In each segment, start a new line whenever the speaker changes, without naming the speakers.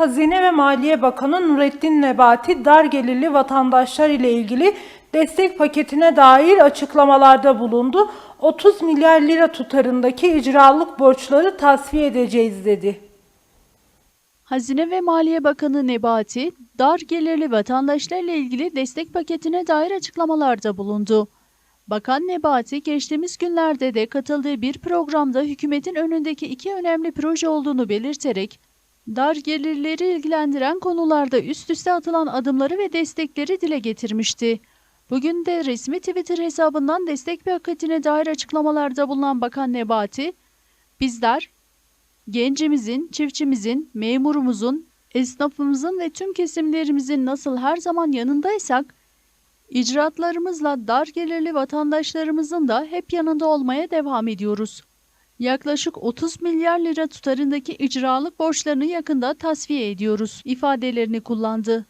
Hazine ve Maliye Bakanı Nurettin Nebati dar gelirli vatandaşlar ile ilgili destek paketine dair açıklamalarda bulundu. 30 milyar lira tutarındaki icralık borçları tasfiye edeceğiz dedi.
Hazine ve Maliye Bakanı Nebati, dar gelirli vatandaşlarla ilgili destek paketine dair açıklamalarda bulundu. Bakan Nebati, geçtiğimiz günlerde de katıldığı bir programda hükümetin önündeki iki önemli proje olduğunu belirterek, dar gelirleri ilgilendiren konularda üst üste atılan adımları ve destekleri dile getirmişti. Bugün de resmi Twitter hesabından destek paketine dair açıklamalarda bulunan Bakan Nebati, bizler Gencimizin, çiftçimizin, memurumuzun, esnafımızın ve tüm kesimlerimizin nasıl her zaman yanındaysak, icraatlarımızla dar gelirli vatandaşlarımızın da hep yanında olmaya devam ediyoruz. Yaklaşık 30 milyar lira tutarındaki icralık borçlarını yakında tasfiye ediyoruz ifadelerini kullandı.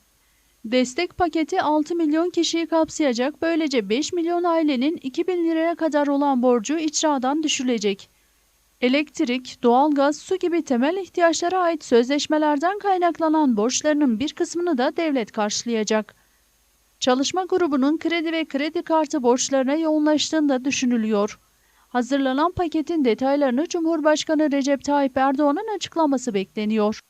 Destek paketi 6 milyon kişiyi kapsayacak böylece 5 milyon ailenin 2000 liraya kadar olan borcu icradan düşülecek. Elektrik, doğalgaz, su gibi temel ihtiyaçlara ait sözleşmelerden kaynaklanan borçlarının bir kısmını da devlet karşılayacak. Çalışma grubunun kredi ve kredi kartı borçlarına yoğunlaştığında düşünülüyor. Hazırlanan paketin detaylarını Cumhurbaşkanı Recep Tayyip Erdoğan'ın açıklaması bekleniyor.